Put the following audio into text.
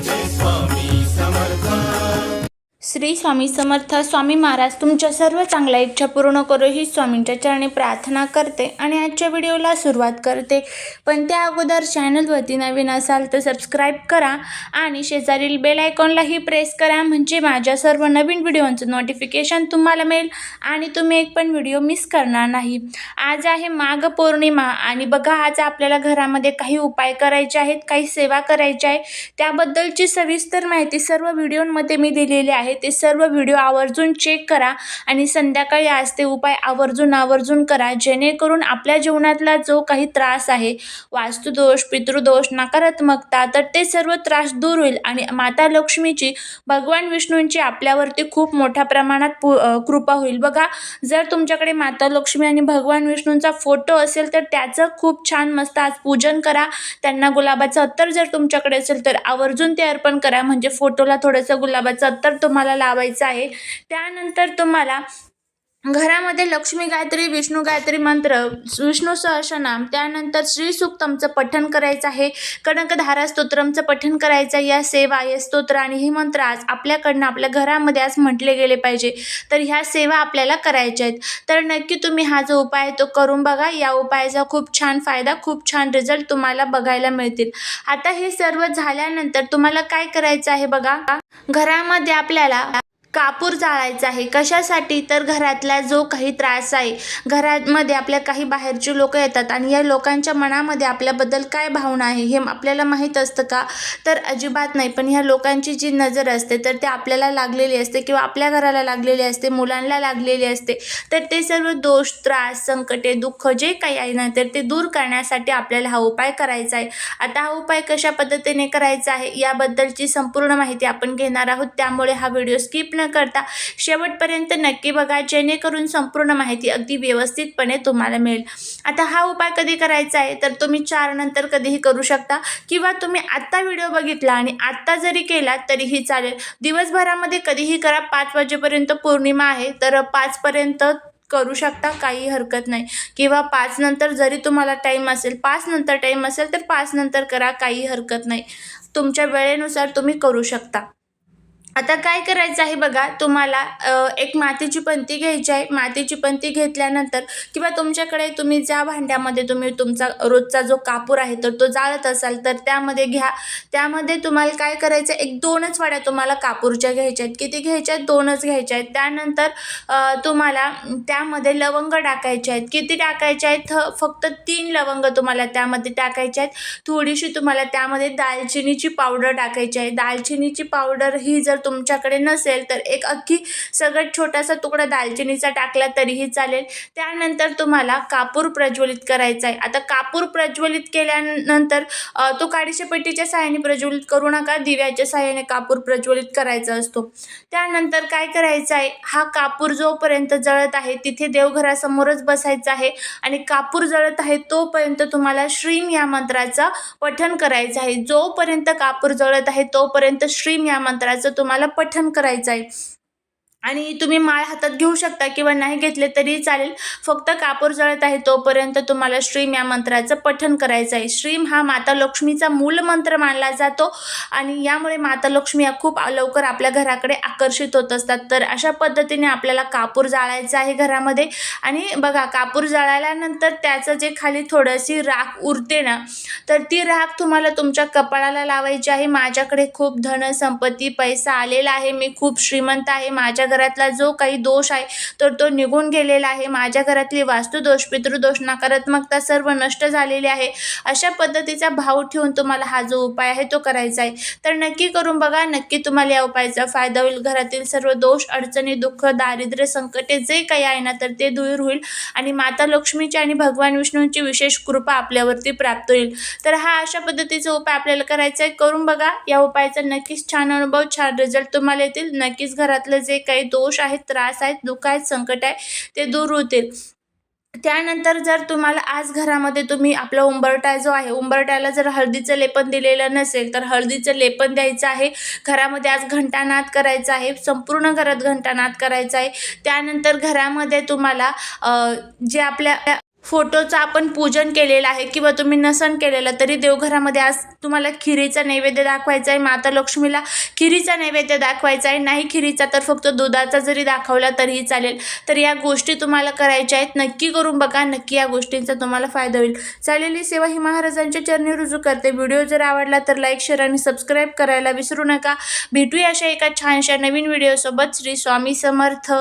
this one. Shri Swami Samarth Swami Maharaj तुमच्या सर्व चांगल्या इच्छा पूर्ण करू ही स्वामींच्या चरणी प्रार्थना करते आणि आजच्या व्हिडिओला सुरुवात करते. पण त्या अगोदर चॅनलवरती नवीन असाल तर सबस्क्राईब करा आणि शेजारील बेल आयकॉनलाही प्रेस करा म्हणजे माझ्या सर्व नवीन व्हिडिओंचं नोटिफिकेशन तुम्हाला मिळेल आणि तुम्ही एक पण व्हिडिओ मिस करणार नाही. आज आहे माघ पौर्णिमा आणि बघा आज आपल्याला घरामध्ये काही उपाय करायचे आहेत काही सेवा करायच्या आहे. त्याबद्दलची सविस्तर माहिती सर्व व्हिडिओमध्ये मी दिलेली आहे. ते सर्व व्हिडिओ आवर्जून चेक करा आणि संध्याकाळी आज ते उपाय आवर्जून आवर्जून करा जेणेकरून आपल्या जीवनातला जो काही त्रास आहे वास्तुदोष पितृदोष नकारात्मकता तर ते सर्व त्रास दूर होईल आणि माता लक्ष्मीची भगवान विष्णूंची आपल्यावरती खूप मोठ्या प्रमाणात पु कृपा होईल. बघा जर तुमच्याकडे माता लक्ष्मी आणि भगवान विष्णूंचा फोटो असेल तर त्याचं खूप छान मस्त आज पूजन करा. त्यांना गुलाबाचं अत्तर जर तुमच्याकडे असेल तर आवर्जून ते अर्पण करा. म्हणजे फोटोला थोडंसं गुलाबाचं अत्तर तुम्हाला लावायचं आहे. त्यानंतर तुम्हाला घरामध्ये लक्ष्मी गायत्री विष्णू गायत्री मंत्र विष्णू सहस्रनाम त्यानंतर श्रीसूक्तमचं पठण करायचं आहे. कनकधारा स्तोत्रमचं पठण करायचं आहे. या सेवा या स्तोत्र आणि हे मंत्र आज आपल्याकडनं आपल्या घरामध्ये आज म्हटले गेले पाहिजे. तर ह्या सेवा आपल्याला करायच्या आहेत. तर नक्की तुम्ही हा जो उपाय आहे तो करून बघा. या उपायाचा खूप छान फायदा खूप छान रिझल्ट तुम्हाला बघायला मिळतील. आता हे सर्व झाल्यानंतर तुम्हाला काय करायचं आहे बघा? घरामध्ये आपल्याला कापूर जाळायचा आहे. कशासाठी? तर घरातला जो काही त्रास आहे घरामध्ये आपल्या काही बाहेरचे लोक येतात आणि या लोकांच्या मनामध्ये आपल्याबद्दल काय भावना आहे हे आपल्याला माहीत असतं का? तर अजिबात नाही. पण ह्या लोकांची जी नजर असते तर ते आपल्याला लागलेली असते किंवा आपल्या घराला लागलेली असते मुलांना लागलेली असते. तर ते सर्व दोष त्रास संकटे दुःख जे काही आहे ना तर ते दूर करण्यासाठी आपल्याला हा उपाय करायचा आहे. आता हा उपाय कशा पद्धतीने करायचा आहे याबद्दलची संपूर्ण माहिती आपण घेणार आहोत. त्यामुळे हा व्हिडिओ स्किप न करता शेवटपर्यंत नक्की बघा जेणेकरून संपूर्ण माहिती अगदी व्यवस्थितपणे तुम्हाला मिळेल. आता हा उपाय कधी करायचा आहे? तर तुम्ही चार नंतर कधीही करू शकता. किंवा तुम्ही आत्ता व्हिडिओ बघितला आणि आत्ता जरी केला तरीही चालेल. दिवसभरामध्ये कधीही करा पाच वाजेपर्यंत पौर्णिमा आहे तर पाचपर्यंत करू शकता काही हरकत नाही. किंवा पाच नंतर जरी तुम्हाला टाईम असेल पाच नंतर टाईम असेल तर पाच नंतर करा काही हरकत नाही. तुमच्या वेळेनुसार तुम्ही करू शकता. आता काय करायचं आहे बघा तुम्हाला एक मातीची पंती घ्यायची आहे. मातीची पंती घेतल्यानंतर किंवा तुमच्याकडे तुम्ही ज्या भांड्यामध्ये तुम्ही तुमचा रोजचा जो कापूर आहे तर तो जाळत असाल तर त्यामध्ये घ्या. त्यामध्ये तुम्हाला काय करायचं आहे? एक दोनच वाड्या तुम्हाला कापूरच्या घ्यायच्या आहेत. किती घ्यायच्या आहेत? दोनच घ्यायच्या आहेत. त्यानंतर तुम्हाला त्यामध्ये लवंग टाकायचे आहेत. किती टाकायचे आहेत? थ फक्त तीन लवंग तुम्हाला त्यामध्ये टाकायचे आहेत. थोडीशी तुम्हाला त्यामध्ये दालचिनीची पावडर टाकायची आहे. दालचिनीची पावडर ही जर तुमच्याकडे नसेल तर एक अख्खी सगळ्यात छोटासा तुकडा दालचिनीचा टाकला तरीही चालेल. त्यानंतर तुम्हाला कापूर प्रज्वलित करायचा आहे. आता कापूर प्रज्वलित केल्यानंतर तो काडीच्या पेटीच्या सहाय्याने प्रज्वलित करू नका. दिव्याच्या सहाय्याने कापूर प्रज्वलित करायचा असतो. त्यानंतर काय करायचं आहे? हा कापूर जोपर्यंत जळत आहे तिथे देवघरासमोरच बसायचं आहे आणि कापूर जळत आहे तोपर्यंत तुम्हाला श्रीम या मंत्राचं पठण करायचं आहे. जोपर्यंत कापूर जळत आहे तोपर्यंत श्रीम या मंत्राचं तुम्हाला तुम्हाला पठण करायचं आहे आणि तुम्ही माळ हातात घेऊ शकता किंवा नाही घेतले तरी चालेल. फक्त कापूर जळत आहे तोपर्यंत तुम्हाला श्रीम या मंत्राचं पठण करायचं आहे. श्रीम हा माता लक्ष्मीचा मूल मंत्र मानला जातो आणि यामुळे माता लक्ष्मी या खूप लवकर आपल्या घराकडे आकर्षित होत असतात. तर अशा पद्धतीने आपल्याला कापूर जाळायचं आहे घरामध्ये. आणि बघा कापूर जाळल्यानंतर त्याचं जे खाली थोडीशी राख उरते ना तर ती राख तुम्हाला तुमच्या कपाळाला लावायची आहे. माझ्याकडे खूप धन संपत्ती पैसा आलेला आहे. मी खूप श्रीमंत आहे. माझ्या घरातला जो काही दोष आहे तर तो निघून गेलेला आहे. माझ्या घरातली वास्तुदोष पितृदोष नकारात्मकता सर्व नष्ट झालेली आहे. अशा पद्धतीचा भाव ठेवून तुम्हाला हा जो उपाय आहे तो करायचा आहे. तर नक्की करून बघा नक्की तुम्हाला या उपायाचा फायदा होईल. घरातील सर्व दोष अडचणी दुःख दारिद्र्य संकटे जे काही आहे ना तर ते दूर होईल आणि माता लक्ष्मीची आणि भगवान विष्णूंची विशेष कृपा आपल्यावरती प्राप्त होईल. तर हा अशा पद्धतीचा उपाय आपल्याला करायचा आहे. करून बघा या उपायाचा नक्कीच छान अनुभव छान रिझल्ट तुम्हाला येतील. नक्कीच घरातलं जे काही दोष आहेत त्रास आहेत दुःख आहेत संकट आहे ते दूर होतील. त्यानंतर जर तुम्हाला आज घरामध्ये तुम्ही आपला उंबरटा जो आहे उंबरट्याला जर हळदीचं लेपन दिलेलं नसेल तर हळदीचं लेपन द्यायचं आहे. घरामध्ये आज घंटानाद करायचा आहे संपूर्ण घरात घंटानाद करायचा आहे. त्यानंतर घरामध्ये तुम्हाला जे आपल्या फोटोचं आपण पूजन केलेलं आहे किंवा तुम्ही नसन केलेलं तरी देवघरामध्ये आज तुम्हाला खिरीचा नैवेद्य दाखवायचा आहे. माता लक्ष्मीला खिरीचा नैवेद्य दाखवायचा आहे. नाही खिरीचा तर फक्त दुधाचा जरी दाखवला तरीही चालेल. तर या गोष्टी तुम्हाला करायच्या आहेत. नक्की करून बघा. नक्की या गोष्टींचा तुम्हाला फायदा होईल. चालेली सेवा ही महाराजांच्या चरणी रुजू करते. व्हिडिओ जर आवडला तर लाईक शेअर आणि सबस्क्राईब करायला विसरू नका. भेटूया अशा एका छानशा नवीन व्हिडिओसोबत. श्री स्वामी समर्थ.